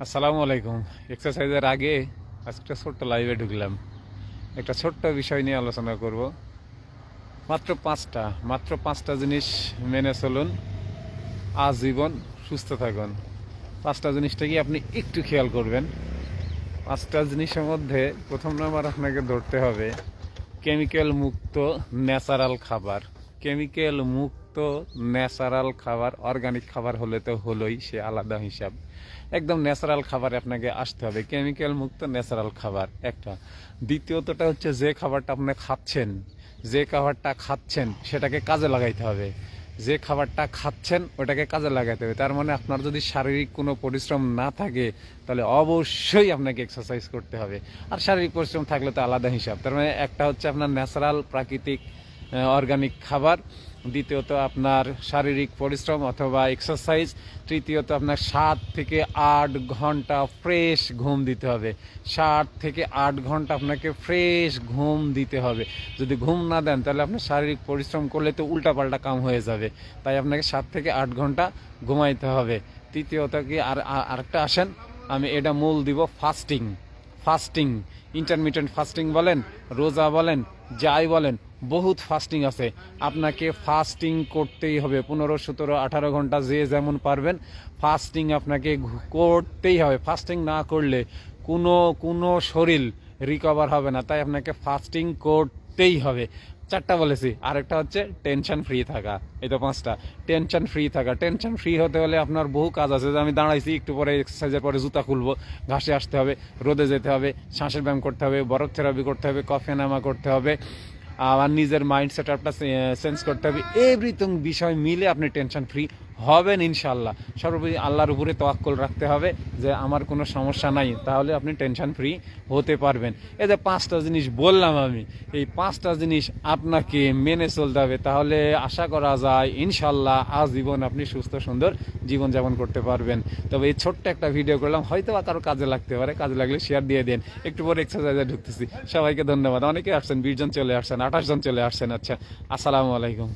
আসসালামু আলাইকুম। এক্সারসাইজের আগে আজকে ছোট্ট লাইভে ঢুকলাম। একটা ছোট্ট বিষয় নিয়ে আলোচনা করব। মাত্র পাঁচটা মাত্র পাঁচটা জিনিস মেনে চলুন। আজীবন সুস্থ থাকুন। পাঁচটা জিনিসটা কি আপনি একটু খেয়াল করবেন? পাঁচটা জিনিসের মধ্যে প্রথম নাম্বার আপনাকে ধরতে হবে কেমিক্যাল মুক্ত ন্যাচারাল খাবার। কেমিক্যাল মুক্ত ন্যাচারাল খাবার অর্গানিক খাবার হলে তো হলোই, সে আলাদা হিসাব। একদম ন্যাচারাল খাবারে আপনাকে আসতে হবে। কেমিক্যাল মুক্ত ন্যাচারাল খাবার, একটা। দ্বিতীয়তটা হচ্ছে যে খাবারটা আপনি খাচ্ছেন, যে খাবারটা খাচ্ছেন, সেটাকে কাজে লাগাইতে হবে। যে খাবারটা খাচ্ছেন, ওটাকে কাজে লাগাতে হবে। তার মানে আপনার যদি শারীরিক কোনো পরিশ্রম না থাকে, তাহলে অবশ্যই আপনাকে এক্সারসাইজ করতে হবে। আর শারীরিক পরিশ্রম থাকলে তো আলাদা হিসাব। তার মানে একটা হচ্ছে আপনার ন্যাচারাল, প্রাকৃতিক অর্গানিক খাবার। দ্বিতীয়ত আপনার শারীরিক পরিশ্রম অথবা এক্সারসাইজ তৃতীয়ত আপনার সাত থেকে আট ঘণ্টা ফ্রেশ ঘুম দিতে হবে। সাত থেকে আট ঘণ্টা আপনাকে ফ্রেশ ঘুম দিতে হবে। যদি ঘুম না দেন, তাহলে আপনার শারীরিক পরিশ্রম করলে তো উল্টাপাল্টা কাম হয়ে যাবে। তাই আপনাকে সাত থেকে আট ঘণ্টা ঘুমাইতে হবে। তৃতীয়ত কি, আর, আর- আরেকটা আসেন, আমি এটা মূল দিব ফাস্টিং ফাস্টিং ইন্টারমিডিয়েন্ট ফাস্টিং বলেন, রোজা বলেন, যাই বলেন বহুত ফাস্টিং আছে। আপনাকে ফাস্টিং করতেই হবে। পনেরো, সতেরো, আঠারো ঘণ্টা যে যেমন পারবেন ফাস্টিং আপনাকে করতেই হবে। ফাস্টিং না করলে কোনো কোনো শরীর রিকভার হবে না। তাই আপনাকে ফাস্টিং করতেই হবে। চারটা বলেছি। আরেকটা হচ্ছে টেনশন ফ্রি থাকা। এই তো পাঁচটা। টেনশন ফ্রি থাকা। টেনশন ফ্রি হতে হলে আপনার বহু কাজ আছে। যে আমি দাঁড়াইছি, একটু পরে এক্সারসাইজের পরে জুতা খুলবো, ঘাসে আসতে হবে, রোদে যেতে হবে, শ্বাসের ব্যায়াম করতে হবে, বরফ থেরাপি করতে হবে কফে নামা করতে হবে। আবার নিজের মাইন্ড সেট আপটা চেঞ্জ করতে হবে। এভরিথিং বিষয় মিলে আপনি টেনশন ফ্রি হবেন ইনশাল্লাহ সর্বোপরি আল্লাহর উপরে তোয়াক্কল রাখতে হবে যে আমার কোনো সমস্যা নাই, তাহলে আপনি টেনশন ফ্রি হতে পারবেন। এই যে পাঁচটা জিনিস বললাম আমি, এই পাঁচটা জিনিস আপনাকে মেনে চলতে হবে, তাহলে আশা করা যায় ইনশাল্লাহ আজীবন আপনি সুস্থ, সুন্দর জীবনযাপন করতে পারবেন। তবে এই ছোট্ট একটা ভিডিও করলাম হয়তো বা কারও কাজে লাগতে পারে, কাজে লাগলে শেয়ার দিয়ে দেন। একটু পরে এক্সারসাইজে ঢুকতেছি। সবাইকে ধন্যবাদ। অনেকে আসছেন, বিশ জন চলে আসছেন, আঠাশ জন চলে আসছেন। আচ্ছা আসসালামু আলাইকুম।